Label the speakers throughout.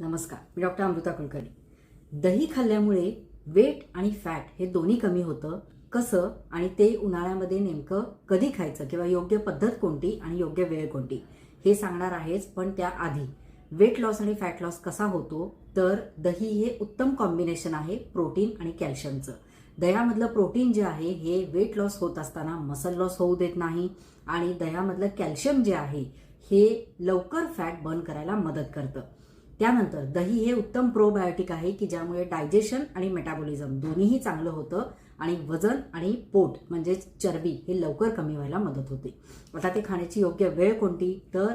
Speaker 1: नमस्कार मी डॉक्टर अमृता कुलकर्णी. दही खाल्ल्यामुळे वेट आणि फॅट हे दोन्ही कमी होतं कसं आणि ते उन्हाळ्यामध्ये नेमकं कधी खायचं किंवा योग्य पद्धत कोणती आणि योग्य वेळ कोणती हे सांगणार आहेच पण त्याआधी. वेट लॉस आणि फॅट लॉस कसा होतो तर दही हे उत्तम कॉम्बिनेशन आहे प्रोटीन आणि कॅल्शियमचं. दह्यामधलं प्रोटीन जे आहे हे वेट लॉस होत असताना मसल लॉस होऊ देत नाही आणि दह्यामधलं कॅल्शियम जे आहे हे लवकर फॅट बर्न करायला मदत करतं. त्यानंतर दही हे उत्तम प्रोबायोटिक आहे की ज्यामुळे डायजेशन आणि मेटाबॉलिझम दोन्हीही चांगलं होतं आणि वजन आणि पोट म्हणजेच चरबी हे लवकर कमी व्हायला मदत होते. आता ते खाण्याची योग्य वेळ कोणती? तर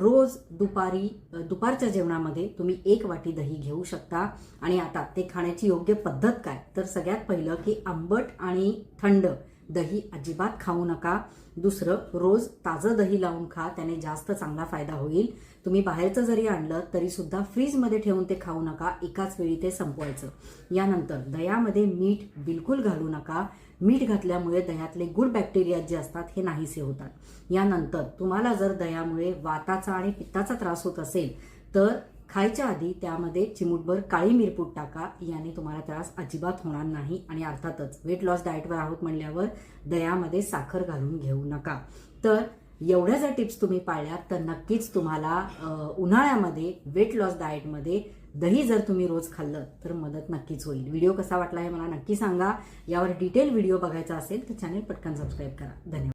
Speaker 1: रोज दुपारी दुपारच्या जेवणामध्ये तुम्ही एक वाटी दही घेऊ शकता. आणि आता ते खाण्याची योग्य पद्धत काय? तर सगळ्यात पहिलं की आंबट आणि थंड. दही अजिबात खाऊ नका. दुसरं रोज ताजं दही लावून खा त्याने जास्त चांगला फायदा होईल. तुम्ही बाहेरचं जरी आणलं तरी सुद्धा फ्रीजमध्ये ठेवून ते खाऊ नका. एकाच वेळी ते संपवायचं. यानंतर दह्यामध्ये मीठ बिलकुल घालू नका. मीठ घातल्यामुळे दह्यातले गुड बॅक्टेरिया जे असतात हे नाहीसे होतात. यानंतर तुम्हाला जर दह्यामुळे वाताचा आणि पित्ताचा त्रास होत असेल तर खायच्या आधी त्यामध्ये चिमूटभर काळी मिरपूट टाका याने तुम्हाला त्रास अजिबात होणार नाही. आणि अर्थातच वेट लॉस डाएटवर आहोत म्हणल्यावर दह्यामध्ये साखर घालून घेऊ नका. तर एवढ्या जर टिप्स तुम्ही पाळल्यात तर नक्कीच तुम्हाला उन्हाळ्यामध्ये वेट लॉस डाएटमध्ये दही जर तुम्ही रोज खाल्लं तर मदत नक्कीच होईल. व्हिडिओ कसा वाटला हे मला नक्की सांगा. यावर डिटेल व्हिडिओ बघायचा असेल तर चॅनेल पटकन सबस्क्राईब करा. धन्यवाद.